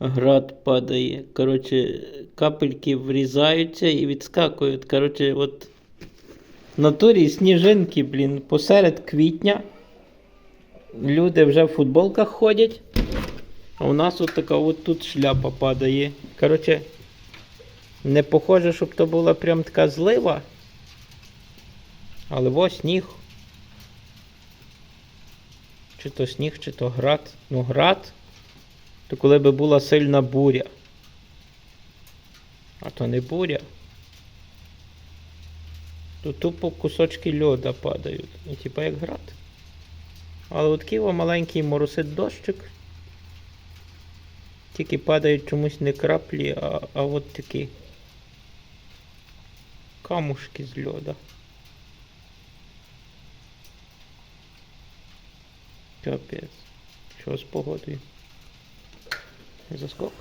Град падає. Коротше, капельки врізаються і відскакують. Коротше, от в натурі сніжинки, блін, посеред квітня. Люди вже в футболках ходять. А у нас от така от тут шляпа падає. Коротше, не похоже, щоб то була прям така злива. Але ось сніг. Чи то сніг, чи то град. Ну, град. То коли би була сильна буря. А то не буря. То тупо кусочки льода падають. І типа як град. Але от ківо маленький моросить дощик. Тільки падають чомусь не краплі, а, а от такі камушки з льода. Капець. Що з погодою? here's a scope